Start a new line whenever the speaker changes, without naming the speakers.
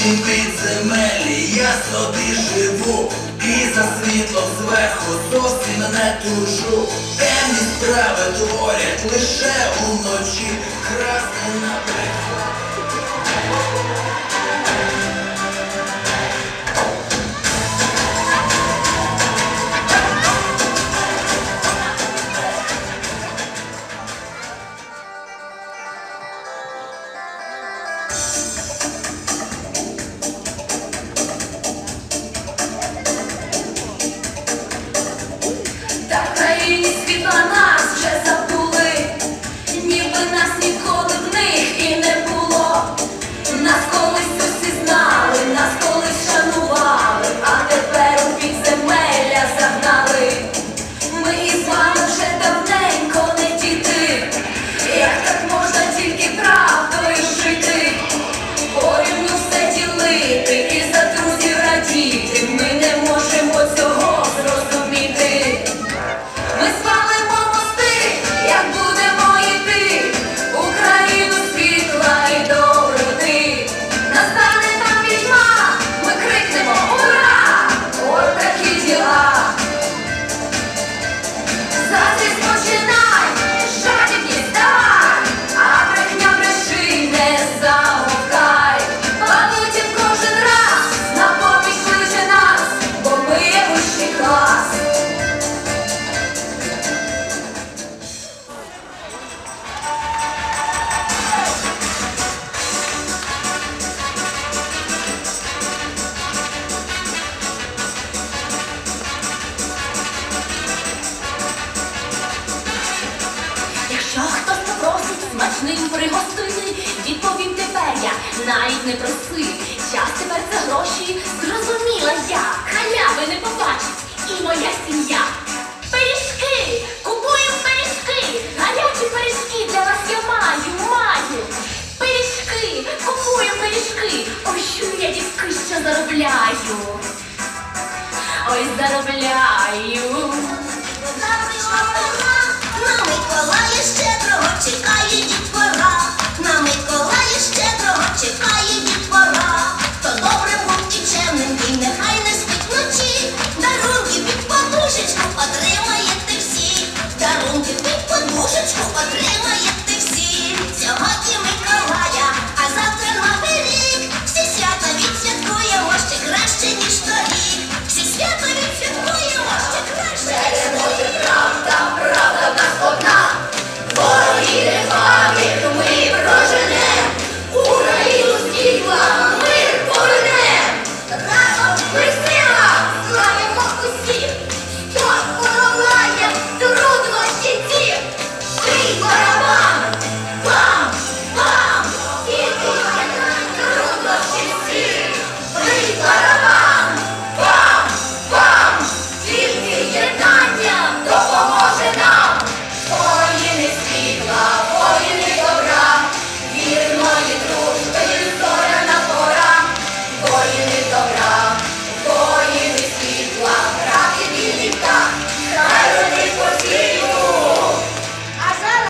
темнім підземелі я собі живу. І за світлом зверху зовсім не тужу. Темні справи творять лише уночі. Красне наприклад
Та смачним пригостити, відповім тепер я навіть не проси. Час тепер це гроші, зрозуміла я. Халяви не побачить і моя сім'я. Пиріжки! Купуємо пиріжки! Гарячі пиріжки для вас я маю, маю. Пиріжки! Купуємо пиріжки! Ой, що я дівки, що заробляю. Ой, заробляю.
На Миколая щедрого чекає